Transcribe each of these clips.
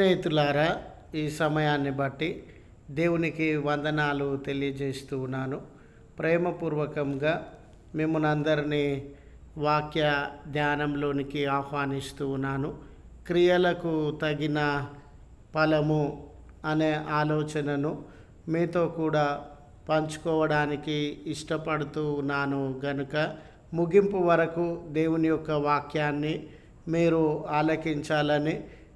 స్నేహితులారా ఈ సమయాన్ని బట్టి దేవునికి వందనాలు తెలియజేస్తూ ఉన్నాను. ప్రేమపూర్వకంగా మిమ్మల్ని అందరినీ వాక్య ధ్యానంలోనికి ఆహ్వానిస్తూ ఉన్నాను. క్రియలకు తగిన ఫలము అనే ఆలోచనను మీతో కూడా పంచుకోవడానికి ఇష్టపడుతూ ఉన్నాను గనుక ముగింపు వరకు దేవుని యొక్క వాక్యాన్ని మీరు ఆలకించాలని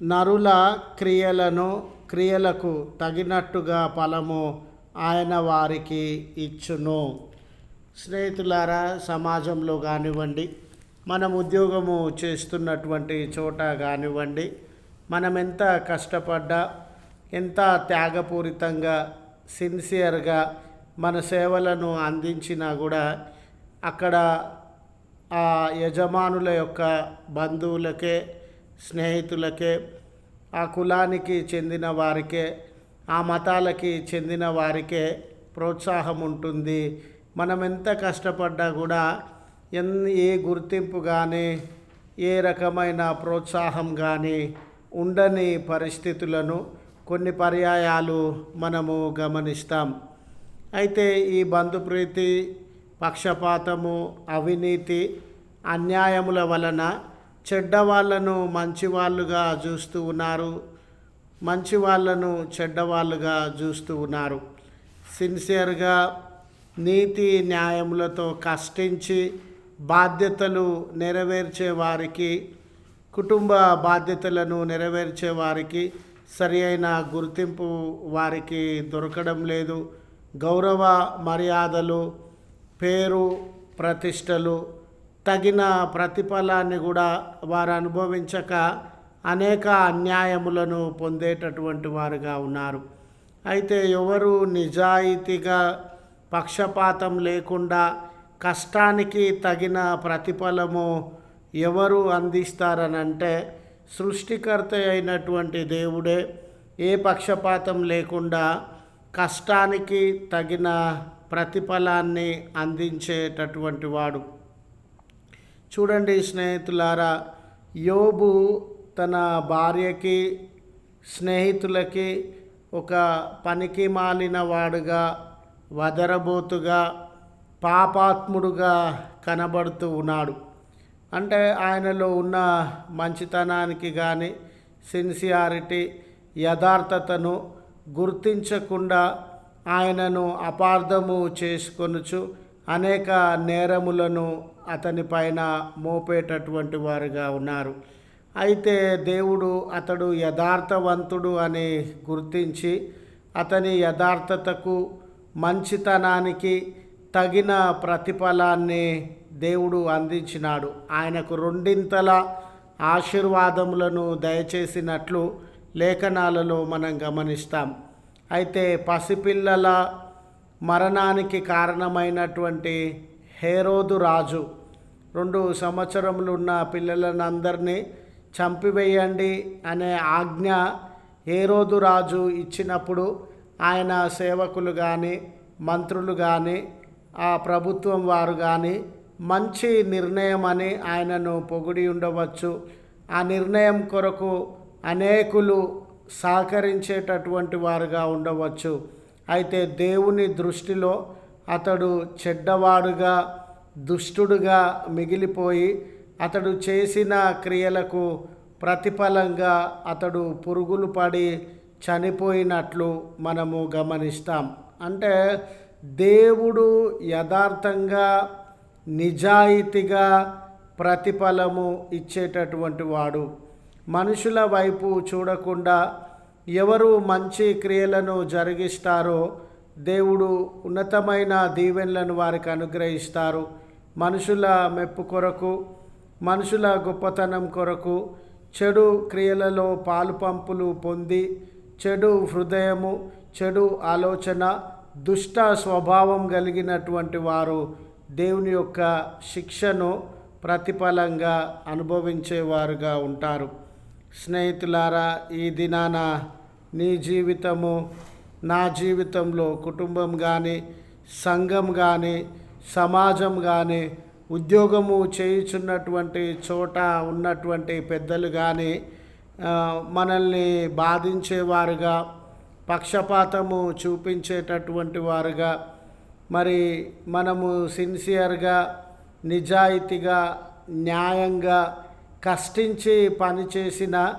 నరుల క్రియలను క్రియలకు తగినట్టుగా ఫలము ఆయన వారికి ఇచ్చును. స్నేహితులారా సమాజంలో కానివ్వండి మనం ఉద్యోగము చేస్తున్నటువంటి చోట కానివ్వండి మనం ఎంత కష్టపడ్డా ఎంత త్యాగపూరితంగా సిన్సియర్గా మన సేవలను అందించినా కూడా అక్కడ ఆ యజమానుల యొక్క బంధువులకే స్నేహితులకే ఆ కులానికి చెందిన వారికే ఆ మతాలకి చెందిన వారికే ప్రోత్సాహం ఉంటుంది మనం ఎంత కష్టపడ్డా కూడా ఎన్ ఏ గుర్తింపు కానీ ఏ రకమైన ప్రోత్సాహం కానీ ఉండని పరిస్థితులను కొన్ని పర్యాయాలు మనము గమనిస్తాం. అయితే ఈ బంధుప్రీతి పక్షపాతము అవినీతి అన్యాయముల వలన చెడ్డవాళ్ళను మంచివాళ్ళుగా చూస్తూ ఉన్నారు. మంచి వాళ్ళను చెడ్డవాళ్ళుగా చూస్తూ ఉన్నారు. సిన్సియర్గా నీతి న్యాయములతో కష్టించి బాధ్యతలు నెరవేర్చే వారికి కుటుంబ బాధ్యతలను నెరవేర్చే వారికి సరి అయిన గుర్తింపు వారికి దొరకడం లేదు. గౌరవ మర్యాదలు పేరు ప్రతిష్టలు తగిన ప్రతిఫలాన్ని కూడా వారు అనుభవించక అనేక అన్యాయములను పొందేటటువంటి వారుగా ఉన్నారు. అయితే ఎవరు నిజాయితీగా పక్షపాతం లేకుండా కష్టానికి తగిన ప్రతిఫలము ఎవరు అందిస్తారనంటే సృష్టికర్త అయినటువంటి దేవుడే. ఏ పక్షపాతం లేకుండా కష్టానికి తగిన ప్రతిఫలాన్ని అందించేటటువంటి వాడు. చూడండి స్నేహితులారా యోబు తన భార్యకి స్నేహితులకి ఒక పనికి మాలిన వాడుగా వదరబోతుగా పాపాత్ముడుగా కనబడుతూ ఉన్నాడు. అంటే ఆయనలో ఉన్న మంచితనానికి కానీ సిన్సియారిటీ యథార్థతను గుర్తించకుండా ఆయనను అపార్థము చేసుకొనుచు అనేక నేరములను అతని పైన మోపేటటువంటి వారుగా ఉన్నారు. అయితే దేవుడు అతడు యథార్థవంతుడు అని గుర్తించి అతని యథార్థతకు మంచితనానికి తగిన ప్రతిఫలాన్ని దేవుడు అందించినాడు. ఆయనకు రెండింతల ఆశీర్వాదములను దయచేసినట్లు లేఖనాలలో మనం గమనిస్తాం. అయితే పసిపిల్లల మరణానికి కారణమైనటువంటి హేరోదు రాజు. రెండు సంవత్సరములు ఉన్న పిల్లలనందరినీ చంపివేయండి అనే ఆజ్ఞ హేరోదు రాజు ఇచ్చినప్పుడు ఆయన సేవకులు కానీ మంత్రులు కానీ ఆ ప్రభుత్వం వారు కానీ మంచి నిర్ణయం అని ఆయనను పొగిడి ఉండవచ్చు. ఆ నిర్ణయం కొరకు అనేకులు సహకరించేటటువంటి వారుగా ఉండవచ్చు. అయితే దేవుని దృష్టిలో అతడు చెడ్డవాడుగా దుష్టుడుగా మిగిలిపోయి అతడు చేసిన క్రియలకు ప్రతిఫలంగా అతడు పురుగులు పడి చనిపోయినట్లు మనము గమనిస్తాం. అంటే దేవుడు యథార్థంగా నిజాయితీగా ప్రతిఫలము ఇచ్చేటటువంటి వాడు. మనుషుల వైపు చూడకుండా ఎవరు మంచి క్రియలను జరిగిస్తారో దేవుడు ఉన్నతమైన దీవెనలను వారికి అనుగ్రహిస్తారు. మనుషుల మెప్పు కొరకు మనుషుల గొప్పతనం కొరకు చెడు క్రియలలో పాలు పంపులు పొంది చెడు హృదయము చెడు ఆలోచన దుష్ట స్వభావం కలిగినటువంటి వారు దేవుని యొక్క శిక్షను ప్రతిఫలంగా అనుభవించేవారుగా ఉంటారు. స్నేహితులారా ఈ దినాన నీ జీవితము నా జీవితంలో కుటుంబం కానీ సంఘం కానీ సమాజం కానీ ఉద్యోగము చేయుచున్నటువంటి చోట ఉన్నటువంటి పెద్దలు కానీ మనల్ని బాధించేవారుగా పక్షపాతము చూపించేటటువంటి వారుగా మరి మనము సిన్సియర్గా నిజాయితీగా న్యాయంగా కష్టించి పనిచేసిన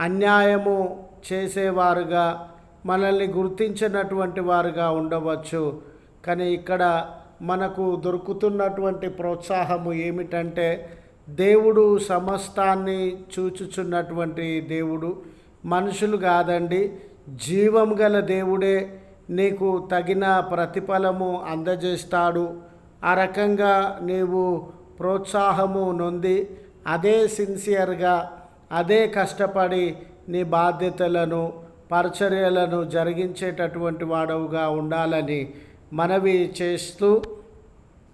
అన్యాయము చేసేవారుగా మనల్ని గుర్తించినటువంటి వారుగా ఉండవచ్చు. కానీ ఇక్కడ మనకు దొరుకుతున్నటువంటి ప్రోత్సాహము ఏమిటంటే దేవుడు సమస్తాన్ని చూచుచున్నటువంటి దేవుడు మనుషులు కాదండి. జీవం గల దేవుడే నీకు తగిన ప్రతిఫలము అందజేస్తాడు. ఆ రకంగా నీవు ప్రోత్సాహము నొంది అదే సిన్సియర్గా అదే కష్టపడి నీ బాధ్యతలను పరిచర్యలను జరిగించేటటువంటి వాడవుగా ఉండాలని మనవి చేస్తూ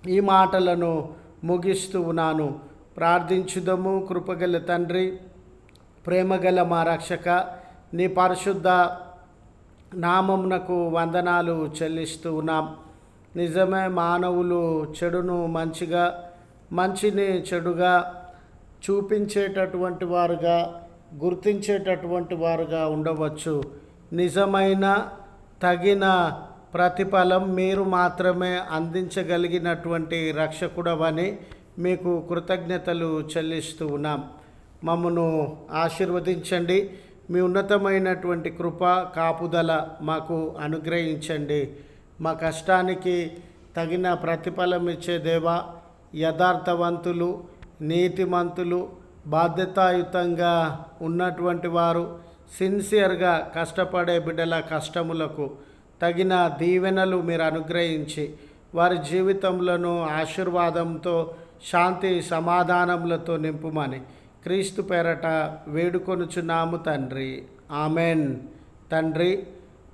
ఈ మాటలను ముగిస్తూ ఉన్నాను. ప్రార్థించుదము కృపగల తండ్రి ప్రేమగల మా రక్షక నీ పరిశుద్ధ నామమునకు వందనాలు చెల్లిస్తూ ఉన్నాం. నిజమే మానవులు చెడును మంచిగా మంచిని చెడుగా చూపించేటటువంటి వారుగా గుర్తించేటటువంటి వారుగా ఉండవచ్చు. నిజమైన తగిన ప్రతిఫలం మీరు మాత్రమే అందించగలిగినటువంటి రక్షకుడవని మీకు కృతజ్ఞతలు చెల్లిస్తూ ఉన్నాం. మమ్మను ఆశీర్వదించండి. మీ ఉన్నతమైనటువంటి కృప కాపుదల మాకు అనుగ్రహించండి. మా కష్టానికి తగిన ప్రతిఫలం ఇచ్చే దేవా యథార్థవంతులు నీతిమంతులు బాధ్యతాయుతంగా ఉన్నటువంటి వారు సిన్సియర్గా కష్టపడే బిడ్డల కష్టములకు తగిన దీవెనలు మీరు అనుగ్రహించి వారి జీవితంలోనూ ఆశీర్వాదంతో శాంతి సమాధానములతో నింపుమని క్రీస్తు పేరట వేడుకొనుచున్నాము తండ్రి. ఆమెన్. తండ్రి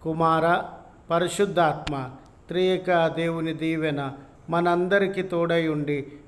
కుమార పరిశుద్ధాత్మ త్రియక దేవుని దీవెన మనందరికీ తోడై ఉండి